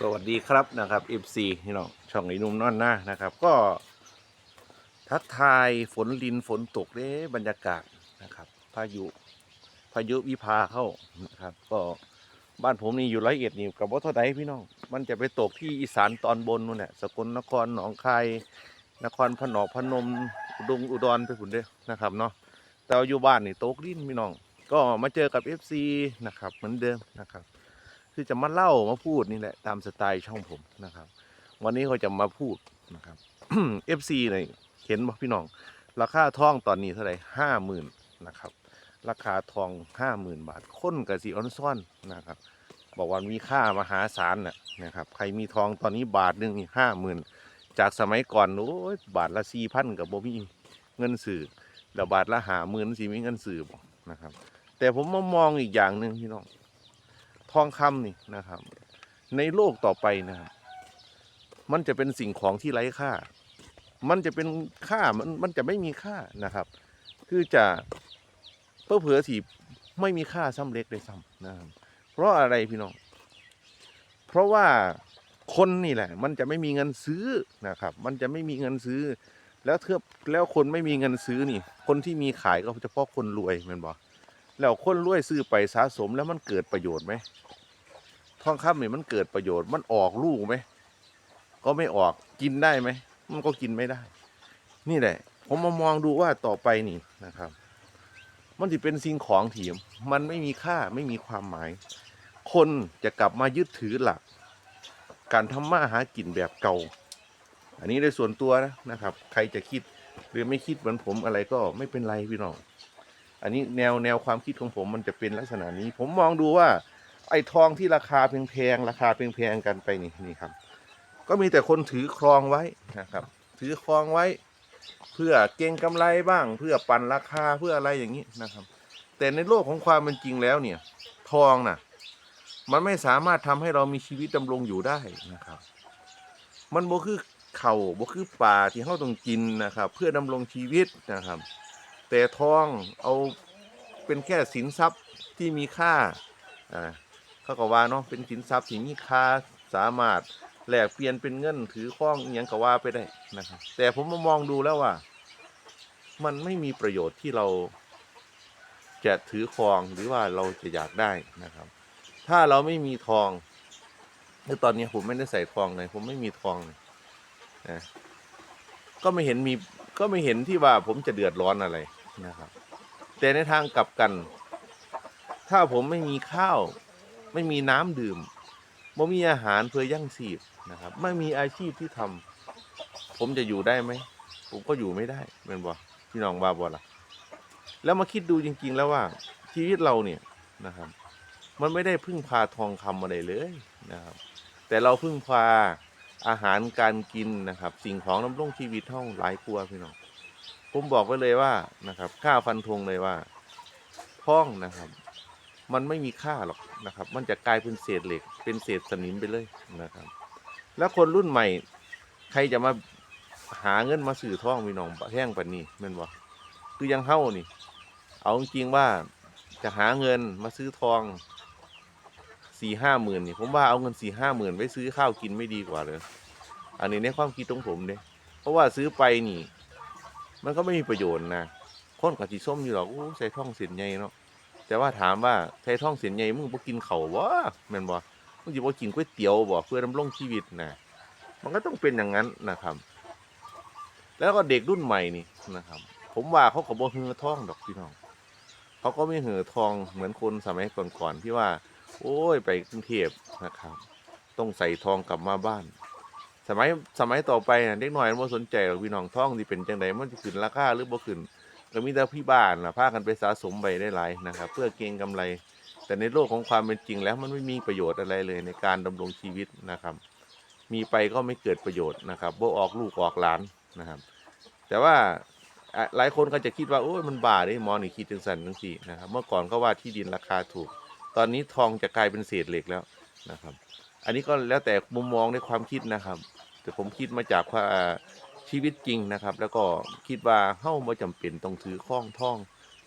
สวัสดีครับนะครับ FC พี่น้องช่องไอ้หนุ่มนอนหน้านะครับ ก็ ทักทายฝนลินฝนตกเด้บรรยากาศนะครับ พายุพายุวิภาเข้านะครับ ก็บ้านผมนี่อยู่ร้อยเอ็ดนี่กับว่าเท่าใดพี่น้องมันจะไปตกที่อีสานตอนบนนู่นแหละสกลนครหนองคายนครพนมพนมอุดงอุดรไปผุนเด้นะครับเนาะแต่อยู่บ้านนี่ตกลิ้นพี่น้อง ก็มาเจอกับ FC นะครับเหมือนเดิมนะครับ คือจะมาเล่ามาพูดนี่แหละตามสไตล์ช่องผมนะครับ วันนี้เขาจะมาพูดนะครับ FC เนี่ยเห็นบ่พี่น้อง ราคาทองตอนนี้เท่าไหร่ห้าหมื่นนะครับ ราคาทองห้าหมื่นบาทค้นกับสีออนซ่อนนะครับ บอกว่ามีค่ามหาศาลน่ะนะครับ ใครมีทองตอนนี้บาทหนึ่งนี่ห้าหมื่นจากสมัยก่อนโอ้ยบาทละสี่พันกับบ่มีเงินสื่อแล้วบาทละหาหมื่นสี่มีเงินสื่อบ่นะครับ แต่ผมมามองอีกอย่างหนึ่งพี่น้อง ทองคำนี่นะครับ ในโลกต่อไปนะครับ มันจะเป็นสิ่งของที่ไร้ค่า มันจะเป็นค่ามันมันจะไม่มีค่านะครับ คือจะเพื่อเผื่อที่ไม่มีค่าซ้ำเล็กเลยซ้ำนะครับ เพราะอะไรพี่น้อง เพราะว่าคนนี่แหละ มันจะไม่มีเงินซื้อนะครับ มันจะไม่มีเงินซื้อ แล้วเทือบแล้วคนไม่มีเงินซื้อนี่ คนที่มีขายก็เฉพาะคนรวยมันบอก แล้วคนรวยซื้อไปสะสมแล้วมันเกิดประโยชน์ไหมทองคำนี่มันเกิดประโยชน์มันออกลูกไหมก็ไม่ออกกินได้ไหมมันก็กินไม่ได้ นี่แหละ ผมมามองดูว่าต่อไปนี่นะครับ มันจะเป็นสิ่งของที่มันไม่มีค่าไม่มีความหมาย คนจะกลับมายึดถือหลัก การทำมาหากินแบบเก่า อันนี้ในส่วนตัวนะนะครับ ใครจะคิดหรือไม่คิดเหมือนผมอะไรก็ไม่เป็นไรพี่น้อง อันนี้แนวแนวความคิดของผมมันจะเป็นลักษณะนี้ ผมมองดูว่า ไอ้ทองที่ราคาแพงๆราคาแพงๆกันไปนี่นี่ครับ ก็มีแต่คนถือครองไว้นะครับ ถือครองไว้ เพื่อเก็งกำไรบ้าง เพื่อปั่นราคาเพื่ออะไรอย่างนี้นะครับ แต่ในโลกของความเป็นจริงแล้วเนี่ย ทองน่ะ มันไม่สามารถทำให้เรามีชีวิตดำรงอยู่ได้นะครับ มันบ่คือเข่าบ่คือป่าที่เราต้องกินนะครับ เพื่อดำรงชีวิตนะครับ แต่ทองเอาเป็นแค่สินทรัพย์ที่มีค่าอ่าเขาก็ว่าเนาะเป็นสินทรัพย์ที่มีค่าสามารถแลกเปลี่ยนเป็นเงินถือข้องอหยังก็ว่าไปได้นะครับแต่ผมมามองดูแล้วว่า มันไม่มีประโยชน์ที่เราจะถือครองหรือว่าเราจะอยากได้นะครับ ถ้าเราไม่มีทองแล้วตอนนี้ผมไม่ได้ใส่ทองเลยผมไม่มีทองเลยนะก็ไม่เห็นมีก็ไม่เห็นที่ว่าผมจะเดือดร้อนอะไร นะครับ แต่ในทางกลับกัน ถ้าผมไม่มีข้าว ไม่มีน้ำดื่มไม่มีอาหารเพื่อย่างชีพนะครับ ไม่มีอาชีพที่ทำผมจะอยู่ได้ไหม ผมก็อยู่ไม่ได้เป็นบ่พี่น้องบาบอล่ะ แล้วมาคิดดูจริง ๆ แล้วว่า ชีวิตเราเนี่ยนะครับ มันไม่ได้พึ่งพาทองคำอะไรเลยนะครับ แต่เราพึ่งพาอาหารการกินนะครับ สิ่งของดำรงชีวิตเท่าหลายครัวพี่น้อง ผมบอกไว้เลยว่านะครับกล้าฟันธงเลยว่าท่องนะครับ มันไม่มีค่าหรอกนะครับ มันจะกลายเป็นเศษเหล็ก เป็นเศษสนิมไปเลยนะครับ แล้วคนรุ่นใหม่ ใครจะมาหาเงินมาสื่อท่องมีน้องแห้งปานนี้แม่นบ่คือยังเฮ้านี่ เอาจริงว่าจะหาเงินมาซื้อทองสี่ห้าหมื่นนี่ผมว่าเอาเงินสี่ห้าหมื่นไว้ซื้อข้าวกินไม่ดีกว่าเลยอันนี้ในความคิดของผมเนี่ยเพราะว่าซื้อไปนี่ มันก็ไม่มีประโยชน์นะคนกับสีส้มอยู่หรอกอู้ใส่ท่องเสียนใหญ่เนาะแต่ว่าถามว่าใส่ท่องเสียนใหญ่มึงบ่กินเขาวบ่แม่นบ่มึงสิบ่กินก๋วยเตี๋ยวบ่เพื่อดำรงชีวิตนะมันก็ต้องเป็นอย่างนั้นนะครับ แล้วก็เด็กรุ่นใหม่นี่นะครับ ผมว่าเขาก็บ่เหือท่องดอกพี่น้องเขาก็ไม่เหือทองเหมือนคนสมัยก่อนๆที่ว่า โอ้ยไปกรุงเทพนะครับ ต้องใส่ทองกลับมาบ้าน สมัยสมัยต่อไปน่ะเด็กน้อยมันบ่สนใจหรอกพี่น้องท่องที่เป็นจังไดมันสิขึ้นราคาหรือบ่ขึ้นก็มีแต่พี่บ้านล่ะพากันไปสะสมไปได้หลายนะครับ เพื่อเก็งกำไร แต่ในโลกของความเป็นจริงแล้วมันไม่มีประโยชน์อะไรเลยในการดำรงชีวิตนะครับ มีไปก็ไม่เกิดประโยชน์นะครับบ่ออกลูกออกหลานนะครับ แต่ว่าอะหลายคนก็จะคิดว่าโอ้ยมันบ้าเด้หมอนี่คิดจังสันจังสี่นะครับ เมื่อก่อนก็ว่าที่ดินราคาถูก ตอนนี้ทองจะกลายเป็นเศษเหล็กแล้วนะครับ อันนี้ก็แล้วแต่มุมมองในความคิดนะครับ แต่ผมคิดมาจากว่าชีวิตจริงนะครับ แล้วก็คิดว่าเฮ้าไม่จำเป็นต้องถือข้องท่อง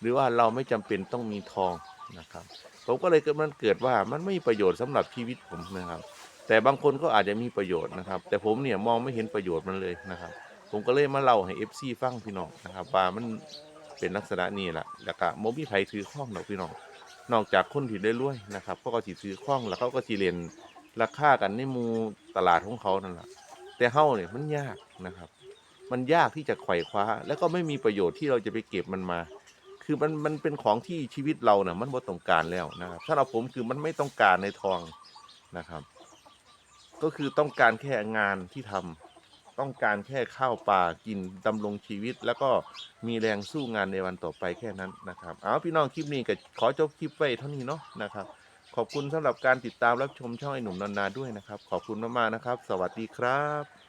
หรือว่าเราไม่จำเป็นต้องมีทองนะครับ ผมก็เลยเกิดมันเกิดว่ามันไม่มีประโยชน์สำหรับชีวิตผมนะครับ แต่บางคนก็อาจจะมีประโยชน์นะครับ แต่ผมเนี่ยมองไม่เห็นประโยชน์มันเลยนะครับ ผมก็เลยมาเล่าให้ FC ฟังพี่น้องนะครับว่ามันเป็นลักษณะนี้แหละแล้วก็โมมีไผถือข้องดอกพี่น้องนอกจากคนที่ได้รวยนะครับเขาก็สิซื้อข้องแล้วเขาก็สิเรียน ราคากันในมูตลาดของเขานั่นแหละแต่เฮ้าเนี่ยมันยากนะครับ มันยากที่จะไขว่คว้า แล้วก็ไม่มีประโยชน์ที่เราจะไปเก็บมันมา คือมันมันเป็นของที่ชีวิตเราเนี่ยมันบ่ต้องการแล้วนะครับ ถ้าเราผมคือมันไม่ต้องการในทองนะครับ ก็คือต้องการแค่งานที่ทำต้องการแค่ข้าวปลากินดำรงชีวิต แล้วก็มีแรงสู้งานในวันต่อไปแค่นั้นนะครับ เอาพี่น้องคลิปนี้ก็ขอจบคลิปไว้เท่านี้เนาะนะครับ ขอบคุณสำหรับการติดตามรับชมช่องไอ้หนุ่มนานาด้วยนะครับ ขอบคุณมากๆนะครับ สวัสดีครับ